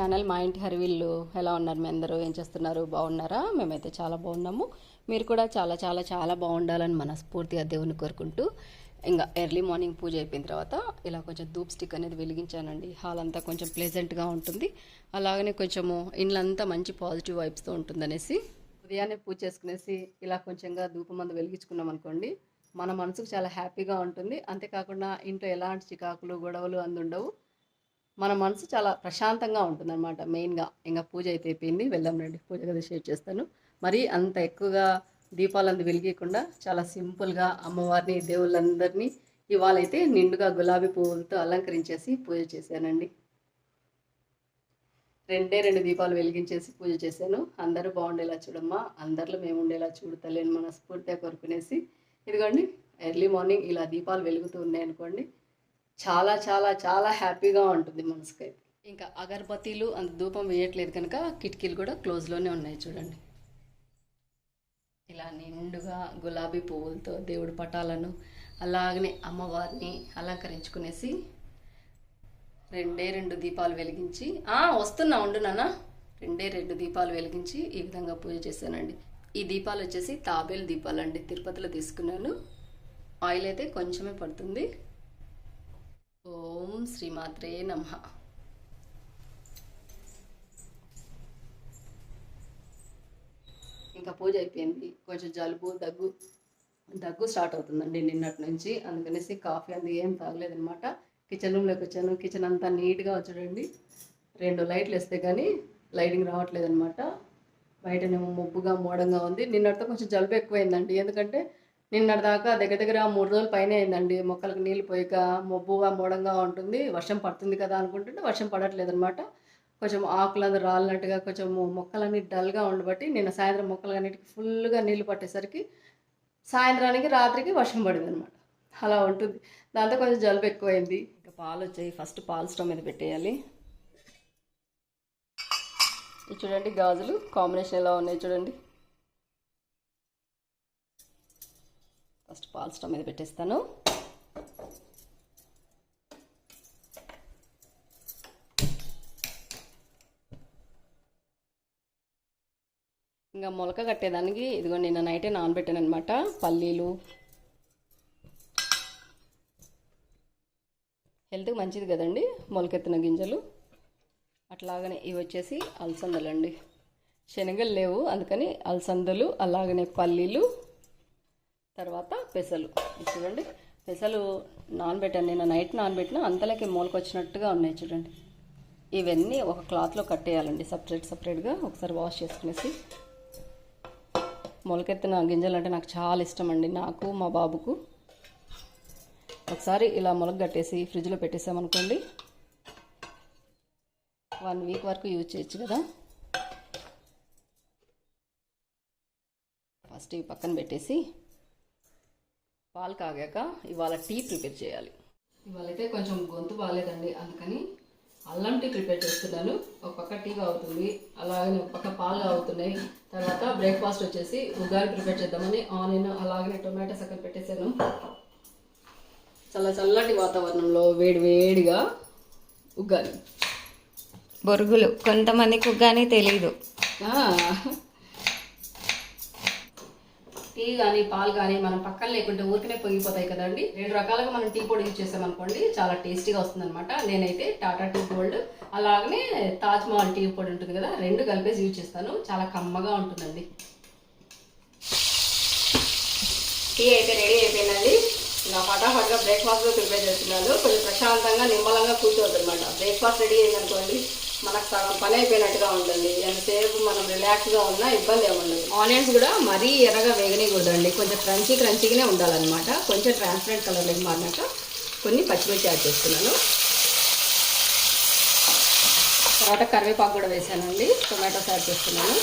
Channel మా ఇంటి హరివిల్లు ఎలా ఉన్నారు? మీ అందరూ ఏం చేస్తున్నారు? బాగున్నారా? మేమైతే చాలా బాగున్నాము. మీరు కూడా చాలా చాలా చాలా బాగుండాలని మనస్ఫూర్తిగా దేవుని కోరుకుంటూ ఇంకా ఎర్లీ మార్నింగ్ పూజ అయిపోయిన తర్వాత ఇలా కొంచెం ధూప్ స్టిక్ అనేది వెలిగించానండి. హాల్ అంతా కొంచెం ప్లెజెంట్గా ఉంటుంది. అలాగనే కొంచెము ఇండ్లంతా మంచి పాజిటివ్ వైబ్స్తో ఉంటుందనేసి ఉదయాన్నే పూజ చేసుకునేసి ఇలా కొంచెంగా ధూపం మందు వెలిగించుకున్నాం అనుకోండి మన మనసుకు చాలా హ్యాపీగా ఉంటుంది. అంతేకాకుండా ఇంట్లో ఎలాంటి చికాకులు గొడవలు అందుండవు. మన మనసు చాలా ప్రశాంతంగా ఉంటుంది అనమాట మెయిన్గా ఇంకా పూజ అయితే అయిపోయింది. వెళ్దాం రండి. పూజ కదా షేర్ చేస్తాను. మరీ అంత ఎక్కువగా దీపాలందు వెలిగకుండా చాలా సింపుల్గా అమ్మవారిని దేవుళ్ళందరినీ ఇవాళైతే నిండుగా గులాబీ పువ్వులతో అలంకరించేసి పూజ చేశానండి. రెండే రెండు దీపాలు వెలిగించేసి పూజ చేశాను. అందరూ బాగుండేలా చూడమ్మా. అందరిలో మేము ఉండేలా చూడతలేను మనస్ఫూర్తిగా కోరుకునేసి. ఇదిగోండి ఎర్లీ మార్నింగ్ ఇలా దీపాలు వెలుగుతూ ఉన్నాయనుకోండి. చాలా చాలా చాలా హ్యాపీగా ఉంటుంది మనసుకైతే ఇంకా అగరబత్తీలు అంత ధూపం వేయట్లేదు కనుక కిటికీలు కూడా క్లోజ్లోనే ఉన్నాయి చూడండి. ఇలా నిండుగా గులాబీ పువ్వులతో దేవుడి పటాలను అలాగనే అమ్మవారిని అలంకరించుకునేసి రెండే రెండు దీపాలు వెలిగించి వస్తున్నా ఉండు నాన్న. రెండే రెండు దీపాలు వెలిగించి ఈ విధంగా పూజ చేశానండి. ఈ దీపాలు వచ్చేసి తాబేలు దీపాలు అండి తిరుపతిలో తీసుకున్నాను. ఆయిల్ అయితే కొంచెమే పడుతుంది. ఓం శ్రీమాత్రే నమ. ఇంకా పూజ అయిపోయింది. కొంచెం జలుబు దగ్గు దగ్గు స్టార్ట్ అవుతుందండి నిన్నటి నుంచి. అందుకనేసి కాఫీ అది ఏం తాగలేదనమాట కిచెన్ రూమ్లోకి వచ్చాను. కిచెన్ అంతా నీట్గా చూడండి రెండు లైట్లు వేస్తే కానీ లైటింగ్ రావట్లేదనమాట బయటనేమో మొబ్బుగా మోడంగా ఉంది. నిన్నటితో కొంచెం జలుబు ఎక్కువైందండి. ఎందుకంటే నిన్నటిదాకా దగ్గర దగ్గర మూడు రోజులు పైన అయిందండి. మొక్కలకు నీళ్ళు పోయక మబ్బుగా మూడంగా ఉంటుంది. వర్షం పడుతుంది కదా అనుకుంటుంటే వర్షం పడట్లేదు అనమాట కొంచెం ఆకులందరూ రాలినట్టుగా కొంచెం మొక్కలన్నీ డల్గా ఉండబట్టి నిన్న సాయంత్రం మొక్కలన్నిటికి ఫుల్గా నీళ్ళు పట్టేసరికి సాయంత్రానికి రాత్రికి వర్షం పడింది అనమాట అలా ఉంటుంది. దాంతో కొంచెం జలుబు ఎక్కువైంది. ఇంకా పాలు వచ్చాయి. ఫస్ట్ పాలు స్టవ్ మీద పెట్టేయాలి. చూడండి గాజులు. కాంబినేషన్ ఎలా ఉన్నాయి చూడండి. ఫస్ట్ పాల్ స్టవ్ మీద పెట్టేస్తాను. ఇంకా మొలక కట్టేదానికి ఇదిగో నిన్న నైటే నానబెట్టాను అనమాట పల్లీలు. హెల్త్కి మంచిది కదండి మొలకెత్తిన గింజలు. అట్లాగనే ఇవి వచ్చేసి అలసందలు అండి శనగలు లేవు అందుకని అలసందలు అలాగనే పల్లీలు. తర్వాత పెసలు. చూడండి. పెసలు నానబెట్టాను నేను నైట్ నానబెట్టిన అంతలోకి మొలకొచ్చినట్టుగా ఉన్నాయి చూడండి. ఇవన్నీ ఒక క్లాత్లో కట్టేయాలండి. సపరేట్ సపరేట్గా ఒకసారి వాష్ చేసుకునేసి. మొలకెత్తిన గింజలు అంటే నాకు చాలా ఇష్టం అండి నాకు మా బాబుకు. ఒకసారి ఇలా మొలక కట్టేసి ఫ్రిడ్జ్లో పెట్టేసామనుకోండి. వన్ వీక్ వరకు యూజ్ చేయొచ్చు కదా. ఫస్ట్ ఇవి పక్కన పెట్టేసి పాలు కాగాక ఇవాళ టీ ప్రిపేర్ చేయాలి. ఇవాళ అయితే కొంచెం గొంతు బాగాలేదండి అందుకని అల్లం టీ ప్రిపేర్ చేస్తున్నాను. ఒక పక్క టీ అవుతుంది అలాగనే ఒక పక్క పాలు అవుతున్నాయి తర్వాత బ్రేక్ఫాస్ట్ వచ్చేసి ఉగాది ప్రిపేర్ చేద్దామని ఆనియన్ అలాగనే టొమాటోస్ అక్కడ పెట్టేశాను. చల్ల చల్లటి వాతావరణంలో వేడి వేడిగా ఉగ్గాని బొరుగులు కొంతమందికి తెలియదు ఆ, టీ కానీ పాలు కానీ మనం పక్కన లేకుంటే ఊరికనే పొంగిపోతాయి కదండి. రెండు రకాలుగా మనం టీ పొడి యూజ్ చేసామనుకోండి చాలా టేస్టీగా వస్తుంది అనమాట నేనైతే టాటా టీ గోల్డ్ అలాగనే తాజ్ మహల్ టీ పొడి ఉంటుంది కదా రెండు కలిపేసి యూజ్ చేస్తాను. చాలా కమ్మగా ఉంటుందండి. టీ అయితే రెడీ అయిపోయిందండి. ఇంకా ఫటాఫట్గా బ్రేక్ఫాస్ట్ ప్రిపేర్ చేస్తున్నాను. కొంచెం ప్రశాంతంగా నిమ్మలంగా కూర్చోవద్దు అనమాట బ్రేక్ఫాస్ట్ రెడీ అయిందనుకోండి. మనకు సగం పని అయిపోయినట్టుగా ఉంటుంది ఎంతసేపు మనం రిలాక్స్గా ఉన్నా ఇబ్బంది ఏముండదు. ఆనియన్స్ కూడా మరీ ఎర్రగా వేగనికూడదండి కొంచెం క్రంచీ క్రంచీగానే ఉండాలన్నమాట. కొంచెం ట్రాన్స్పరెంట్ కలర్లోకి మారినాక కొన్ని పచ్చిమిర్చి యాడ్ చేస్తున్నాను. తర్వాత కరివేపాకు కూడా వేసానండి. టొమాటోస్ యాడ్ చేస్తున్నాను.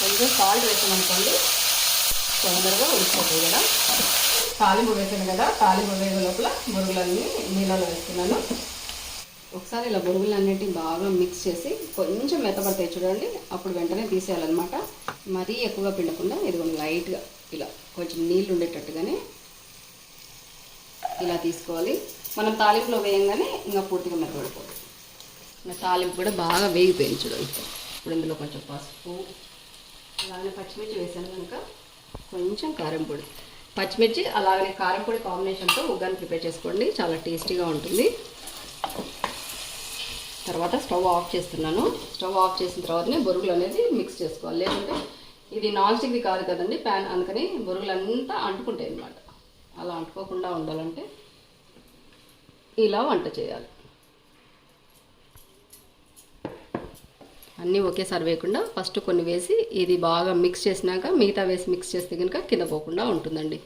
కొంచెం సాల్ట్ వేసామనుకోండి తొందరగా ఉడికిపోతాయి కదా. తాలింపు వేసాను కదా. తాలింపు వేసే లోపల బొరుగులన్నీ నీళ్ళలో వేస్తున్నాను. ఒకసారి ఇలా బొరుగులన్నిటిని బాగా మిక్స్ చేసి కొంచెం మెత్తపడతాయి చూడండి. అప్పుడు వెంటనే తీసేయాలన్నమాట. మరీ ఎక్కువగా పిండకుండా ఇదిగో లైట్గా ఇలా కొంచెం నీళ్ళు ఉండేటట్టుగానే ఇలా తీసుకోవాలి. మనం తాలింపులో వేయంగానే ఇంకా పూర్తిగా మెత్తపడిపోదు ఇంకా తాలింపు కూడా బాగా వేగిపోయింది చూడండి. ఇప్పుడు ఇందులో కొంచెం పసుపు అలాగే పచ్చిమిర్చి వేసాను కనుక కొంచెం కారం పొడి. పచ్చిమిర్చి అలాగే కారం పొడి కాంబినేషన్తో ఉగ్గాని ప్రిపేర్ చేసుకోండి. చాలా టేస్టీగా ఉంటుంది. తర్వాత స్టవ్ ఆఫ్ చేస్తున్నాను. స్టవ్ ఆఫ్ చేసిన తర్వాతనే బొరుగులు అనేది మిక్స్ చేసుకోవాలి. లేదంటే ఇది నాన్ స్టిక్ది కాదు కదండి ప్యాన్ అందుకని బొరుగులంతా అంటుకుంటాయి అన్నమాట. అలా అంటుకోకుండా ఉండాలంటే ఇలా వంట చేయాలి. అన్నీ ఒకేసారి వేయకుండా ఫస్ట్ కొన్ని వేసి ఇది బాగా మిక్స్ చేసినాక మిగతా వేసి మిక్స్ చేస్తే కనుక కింద పోకుండా ఉంటుందండి.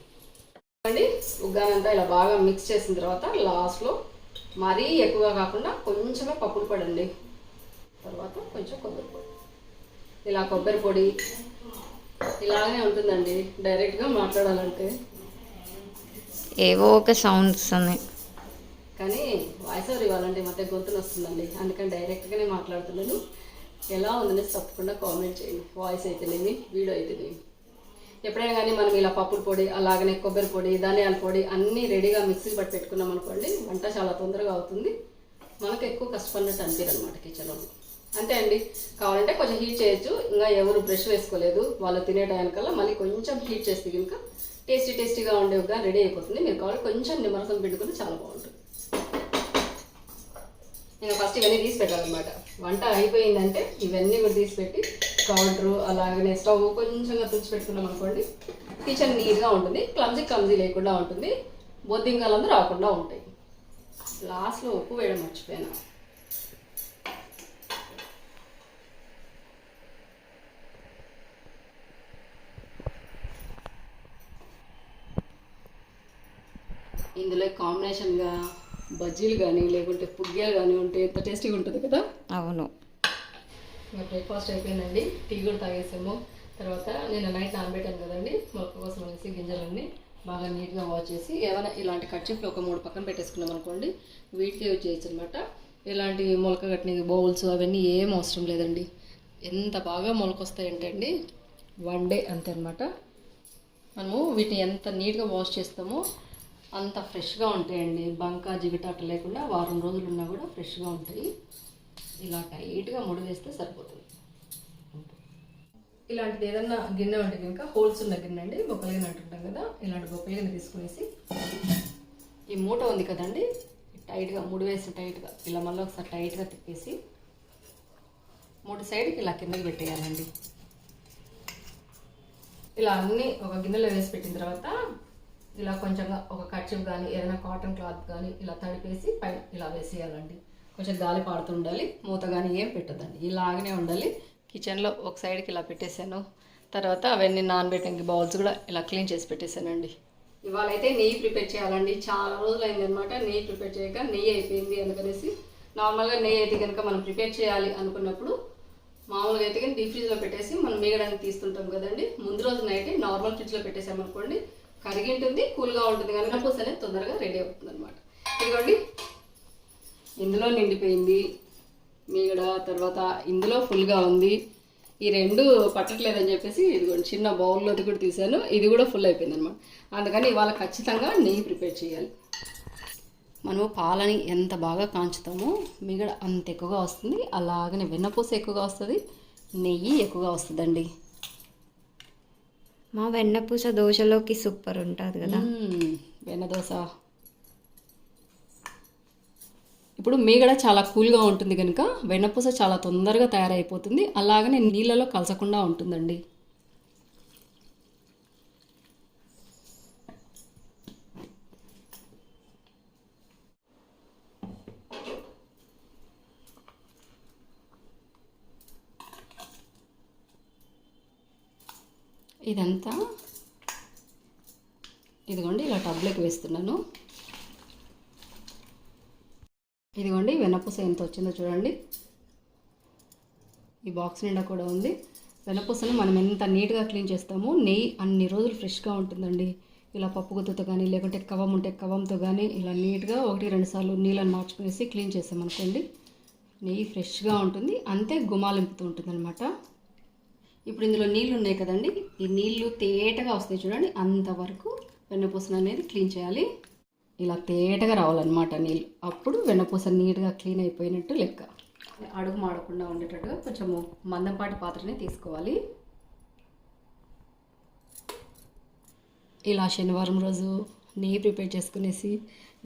అండి ఉగ్గానంతా ఇలా బాగా మిక్స్ చేసిన తర్వాత లాస్ట్లో మరీ ఎక్కువ కాకుండా కొంచెమే పప్పులు పడండి. తర్వాత కొంచెం కొబ్బరి పొడి. ఇలా కొబ్బరి పొడి ఇలాగే ఉంటుందండి. డైరెక్ట్గా మాట్లాడాలంటే. ఏవో ఒక సౌండ్స్ ఉన్నాయి కానీ వాయిస్ ఓవర్ ఇవ్వాలంటే మధ్య గొంతులు వస్తుందండి అందుకని డైరెక్ట్గానే మాట్లాడుతున్నాను. ఎలా ఉందనేసి తప్పకుండా కామెంట్ చేయండి. వాయిస్ అయితేనేమి వీడియో అయితేనేమి. ఎప్పుడైనా కానీ మనం ఇలా పప్పుల పొడి అలాగనే కొబ్బరి పొడి ధనియాల పొడి అన్నీ రెడీగా మిక్సీ పట్టి పెట్టుకున్నాం అనుకోండి వంట చాలా తొందరగా అవుతుంది. మనకు ఎక్కువ కష్టపడినట్టు అనిపించదు అనమాట కిచెన్లో అంతే అండి. కావాలంటే కొంచెం హీట్ చేయొచ్చు. ఇంకా ఎవరు బ్రష్ వేసుకోలేదు. వాళ్ళు తినే టైంకల్లా మళ్ళీ కొంచెం హీట్ చేస్తే కనుక టేస్టీ టేస్టీగా ఉండేవిగా రెడీ అయిపోతుంది. మీరు కావాలి కొంచెం నిమ్మరసం పిండుకుని చాలా బాగుంటుంది. ఇంకా ఫస్ట్ ఇవన్నీ తీసి పెట్టాలన్నమాట. వంట అయిపోయిందంటే ఇవన్నీ కూడా తీసి పెట్టి కౌంటరు అలాగనే స్టవ్ కొంచెంగా తుడిచి పెట్టుకున్నాం అనుకోండి. కిచెన్ నీట్గా ఉంటుంది. క్లమ్జీ క్లమ్జీ లేకుండా ఉంటుంది. బొద్దింకాలందరూ రాకుండా ఉంటాయి. లాస్ట్లో ఉప్పు వేయడం మర్చిపోయాను. ఇందులో కాంబినేషన్గా బజ్జీలు కానీ లేకుంటే పుగ్గ్యాలు కానీ ఉంటే ఎంత టేస్టీగా ఉంటుంది కదా? అవును. ఇంకా బ్రేక్ఫాస్ట్ అయిపోయిందండి. టీ కూడా తాగేసాము. తర్వాత నేను నైట్ నానబెట్టాను కదండి. మొక్క కోసం అనేసి గింజలన్నీ బాగా నీట్గా వాష్ చేసి ఏమైనా ఇలాంటి కట్చిప్లు ఒక మూడు పక్కన పెట్టేసుకున్నాం అనుకోండి వీటికి యూజ్ చేయొచ్చు అనమాట ఇలాంటి మొలక కట్టిన బౌల్స్ అవన్నీ ఏం అవసరం లేదండి. ఎంత బాగా మొలకొస్తాయంటే అండి వన్ డే అంతే అనమాట మనము వీటిని ఎంత నీట్గా వాష్ చేస్తామో అంత ఫ్రెష్గా ఉంటాయండి. బంక జిగిటాట లేకుండా వారం రోజులు ఉన్నా కూడా ఫ్రెష్గా ఉంటాయి. ఇలా టైట్గా ముడి వేస్తే సరిపోతుంది. ఇలాంటిది ఏదన్నా గిన్నె ఉంటే కనుక హోల్స్ ఉన్న గిన్నె అండి బొక్కల గిన్నె అంటుంటాం కదా ఇలాంటి బొక్కల గిన్నె తీసుకునేసి. ఈ మూట ఉంది కదండి టైట్గా ముడి వేసి టైట్గా ఇలా మళ్ళీ ఒకసారి టైట్గా తిప్పేసి మూడు సైడ్కి ఇలా కిందకి పెట్టేయాలండి. ఇలా అన్నీ ఒక గిన్నెలో వేసి పెట్టిన తర్వాత ఇలా కొంచెంగా ఒక కర్చీఫ్ కానీ ఏదైనా కాటన్ క్లాత్ కానీ ఇలా తడిపేసి పైన ఇలా వేసేయాలండి. కొంచెం గాలి పాడుతూ ఉండాలి మూత కానీ ఏం పెట్టద్దండి. ఇలాగనే ఉండాలి. కిచెన్లో ఒక సైడ్కి ఇలా పెట్టేశాను. తర్వాత అవన్నీ నానబెట్టడానికి బౌల్స్ కూడా ఇలా క్లీన్ చేసి పెట్టేశానండి. ఇవాళ అయితే నెయ్యి ప్రిపేర్ చేయాలండి. చాలా రోజులు అయింది అనమాట నెయ్యి ప్రిపేర్ చేయక నెయ్యి అయిపోయింది అందుకనేసి నార్మల్గా నెయ్యి అయితే కనుక మనం ప్రిపేర్ చేయాలి అనుకున్నప్పుడు మామూలుగా అయితే కానీ డీప్ ఫ్రిడ్జ్లో పెట్టేసి మనం మిగడానికి తీస్తుంటాం కదండి. ముందు రోజు నైట్ నార్మల్ ఫ్రిడ్జ్లో పెట్టేసామనుకోండి కరిగి ఉంటుంది కూల్గా ఉంటుంది కనుక పూస తొందరగా రెడీ అవుతుంది అనమాట ఇదిగోండి ఇందులో నిండిపోయింది. మీగడ తర్వాత ఇందులో ఫుల్గా ఉంది. ఈ రెండు పట్టట్లేదని చెప్పేసి ఇదిగోండి చిన్న బౌల్లోది కూడా తీసాను ఇది కూడా ఫుల్ అయిపోయింది అనమాట అందుకని ఇవాళ ఖచ్చితంగా నెయ్యి ప్రిపేర్ చేయాలి. మనము పాలని ఎంత బాగా కాంచుతామో మిగడ అంత ఎక్కువగా వస్తుంది. అలాగనే వెన్నపూస ఎక్కువగా వస్తుంది. నెయ్యి ఎక్కువగా వస్తుందండి. మా వెన్నపూస దోశలోకి సూపర్ ఉంటుంది కదా. వెన్న దోశ. ఇప్పుడు మీగడ చాలా కూల్గా ఉంటుంది కనుక వెన్నపూస చాలా తొందరగా తయారైపోతుంది. అలాగనే నీళ్ళలో కలసకుండా ఉంటుందండి. ఇదంతా. ఇదిగోండి ఇలా టబ్లోకి వేస్తున్నాను. ఇదిగోండి వెన్నపూస ఎంత వచ్చిందో చూడండి. ఈ బాక్స్ నిండా కూడా ఉంది. వెన్నపూసని మనం ఎంత నీట్గా క్లీన్ చేస్తామో నెయ్యి అన్ని రోజులు ఫ్రెష్గా ఉంటుందండి. ఇలా పప్పు కానీ లేకుంటే కవం ఉంటే కవంతో కానీ ఇలా నీట్గా ఒకటి రెండు సార్లు నీళ్ళని మార్చుకునేసి క్లీన్ చేసామనుకోండి నెయ్యి ఫ్రెష్గా ఉంటుంది. అంతే గుమాలింపుతూ ఉంటుంది అనమాట ఇప్పుడు ఇందులో నీళ్ళు ఉన్నాయి కదండి ఈ నీళ్ళు తేటగా వస్తాయి చూడండి అంతవరకు వెన్నపూసను అనేది క్లీన్ చేయాలి. ఇలా తేటగా రావాలన్నమాట నీళ్ళు. అప్పుడు వెన్నపూస నీట్గా క్లీన్ అయిపోయినట్టు లెక్క. అడుగు మాడకుండా ఉండేటట్టుగా కొంచెము మందంపాటి పాత్రని తీసుకోవాలి. ఇలా శనివారం రోజు నెయ్యి ప్రిపేర్ చేసుకునేసి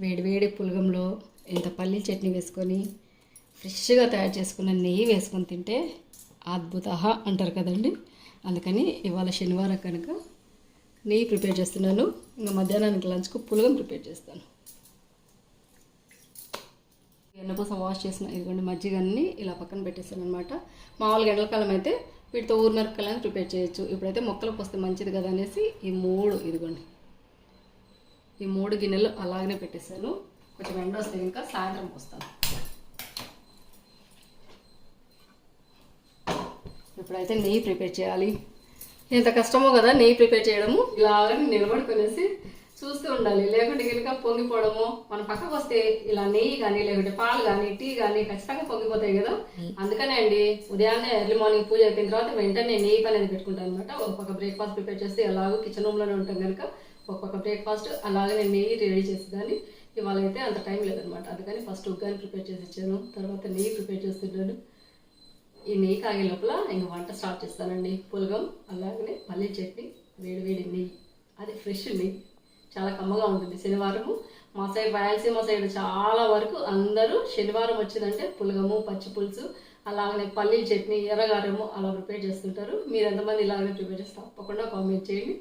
వేడి వేడి పులగంలో ఇంత పల్లీల చట్నీ వేసుకొని ఫ్రెష్గా తయారు చేసుకున్న నెయ్యి వేసుకొని తింటే అద్భుత అంటారు కదండి. అందుకని ఇవాళ శనివారం కనుక నెయ్యి ప్రిపేర్ చేస్తున్నాను. ఇంకా మధ్యాహ్నానికి లంచ్కు పులగం ప్రిపేర్ చేస్తాను. ఎన్నకోసం వాష్ చేసిన ఇదిగోండి మజ్జిగన్ని ఇలా పక్కన పెట్టేస్తాను అనమాట మామూలుగా ఎండలకాలం అయితే వీటితో ఊరిమిరపకాయలని ప్రిపేర్ చేయొచ్చు. ఇప్పుడైతే మొక్కలకు వస్తే మంచిది కదా అనేసి ఈ మూడు ఇదిగోండి. ఈ మూడు గిన్నెలు అలాగనే పెట్టేశాను. కొంచెం ఎండ వస్తే ఇంకా సాయంత్రం పోస్తాను. ఇప్పుడైతే నెయ్యి ప్రిపేర్ చేయాలి. ఎంత కష్టమో కదా నెయ్యి ప్రిపేర్ చేయడము? ఇలాగని నిలబడుకునేసి చూస్తూ ఉండాలి. లేకుంటే కనుక పొంగిపోవడము మన పక్కకు వస్తే ఇలా నెయ్యి కానీ లేకుంటే పాలు కానీ టీ కానీ ఖచ్చితంగా పొంగిపోతాయి కదా. అందుకనే అండి ఉదయాన్నే ఎర్లీ మార్నింగ్ పూజ అయిపోయిన తర్వాత వెంటనే నెయ్యి అనేది పెట్టుకుంటాను అనమాట ఒక పక్క బ్రేక్ఫాస్ట్ ప్రిపేర్ చేస్తే ఎలాగో కిచెన్ రూమ్లోనే ఉంటాం కనుక ఒక పక్క బ్రేక్ఫాస్ట్ అలాగే నేను నెయ్యి రెడీ చేసేదాన్ని ఇవాళ అయితే అంత టైం లేదనమాట అందుకని ఫస్ట్ ఉగ్గాని ప్రిపేర్ చేసి ఇచ్చాను. తర్వాత నెయ్యి ప్రిపేర్ చేస్తున్నాను ఈ నెయ్యి కాగే లోపల ఇంక వంట స్టార్ట్ చేస్తానండి. పులగం అలాగనే పల్లీ చట్నీ వేడి వేడి నెయ్యి. అది ఫ్రెష్ నెయ్యి. చాలా కమ్మగా ఉంటుంది. శనివారము మా సైడ్ రాయలసీమ సైడ్ చాలా వరకు అందరూ శనివారం వచ్చిందంటే పులగము పచ్చి పులుసు అలాగనే పల్లీల చట్నీ ఎర్రగారము అలా ప్రిపేర్ చేస్తుంటారు. మీరు ఎంతమంది ఇలాగనే ప్రిపేర్ చేస్తే తప్పకుండా కామెంట్ చేయండి.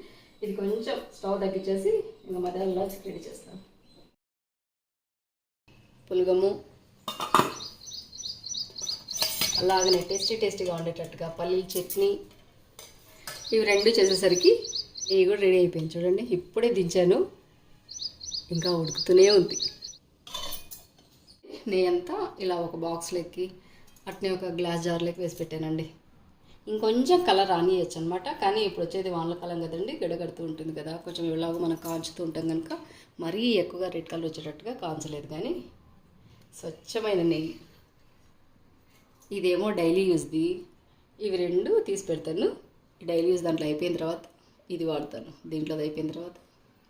ఇది కొంచెం స్టవ్ తగ్గించేసి ఇంకా మధ్యాహ్నం లంచ్ రెడీ చేస్తాను. పులగము. అలాగనే టేస్టీ టేస్టీగా ఉండేటట్టుగా పల్లీల చట్నీ ఇవి రెండు చేసేసరికి నెయ్యి కూడా రెడీ అయిపోయింది. చూడండి ఇప్పుడే దించాను. ఇంకా ఉడుకుతూనే ఉంది. అంతా ఇలా ఒక బాక్స్లోకి అట్నే ఒక గ్లాస్ జార్లోకి వేసి పెట్టానండి. ఇంకొంచెం కలర్ రానియచ్చు అనమాట కానీ ఇప్పుడు వచ్చేది వానకాలం కదండి గడగడుతూ ఉంటుంది కదా. కొంచెం ఇలాగ మనం కాంచుతూ ఉంటాం కనుక మరీ ఎక్కువగా రెడ్ కలర్ వచ్చేటట్టుగా కాంచలేదు. కానీ స్వచ్ఛమైన నెయ్యి. ఇదేమో డైలీ యూజ్ది ఇవి రెండు తీసి పెడతాను. డైలీ యూజ్ దాంట్లో అయిపోయిన తర్వాత ఇది వాడతాను. దీంట్లో అయిపోయిన తర్వాత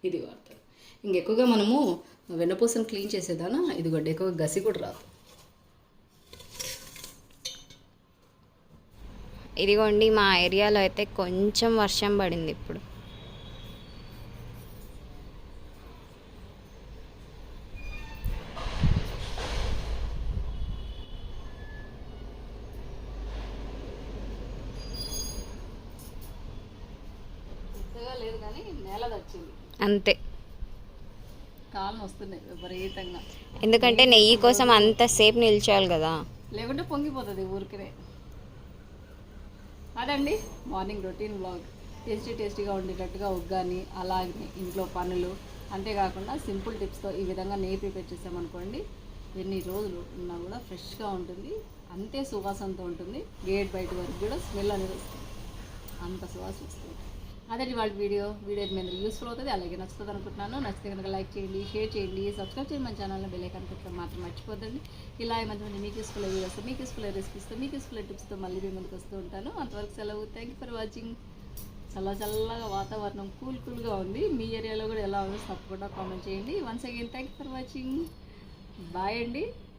ఇది వాడతాను. ఇంకెక్కువగా మనము వెన్నపూసను క్లీన్ చేసేదానా ఇది కూడా ఎక్కువ గసి కూడా రాదు. ఇదిగోండి మా ఏరియాలో అయితే కొంచెం వర్షం పడింది ఇప్పుడు. లేదు కానీ వచ్చింది. అంతే. కాలం వస్తున్నాయి విపరీతంగా. ఎందుకంటే నెయ్యి కోసం అంతసేపు నిల్చోవాలి కదా. లేకుంటే పొంగిపోతుంది ఊరికనే. అదండి మార్నింగ్ రొటీన్ బ్లాగ్. టేస్టీ టేస్టీగా ఉండేటట్టుగా ఉగ్గాని అలాగే ఇంట్లో పనులు. అంతేకాకుండా సింపుల్ టిప్స్తో ఈ విధంగా నెయ్యి ప్రిపేర్ చేసామనుకోండి ఎన్ని రోజులు ఉన్నా కూడా ఫ్రెష్గా ఉంటుంది. అంతే సువాసనతో ఉంటుంది. గేట్ బయట వరకు కూడా స్మెల్ అనేది వస్తుంది. అంత సువాసన వస్తుంది. అదే వాళ్ళ వీడియో. వీడియో మీద యూస్ఫుల్ అవుతుంది అలాగే నచ్చుతుంది అనుకుంటున్నాను. నచ్చితే కనుక లైక్ చేయండి షేర్ చేయండి సబ్స్క్రైబ్ చేయండి మన ఛానల్ని బెల్ ఐకాన్ మాత్రం మర్చిపోద్దండి. ఇలా మంచి మంచి మీకు యూస్ఫుల్ వీడియోస్ మీకు యూస్ఫుల్ రెసిపీస్తో మీకు యూస్ఫుల్ టిప్స్తో మళ్ళీ మీ ముందుకు వస్తూ ఉంటాను. అంతవరకు సెలవు. థ్యాంక్ ఫర్ వాచింగ్ చల్ల చల్లగా వాతావరణం కూల్ కూల్గా ఉంది. మీ ఏరియాలో కూడా ఎలా ఉందో తప్పకుండా కామెంట్ చేయండి. Once again thank for watching bye అండి.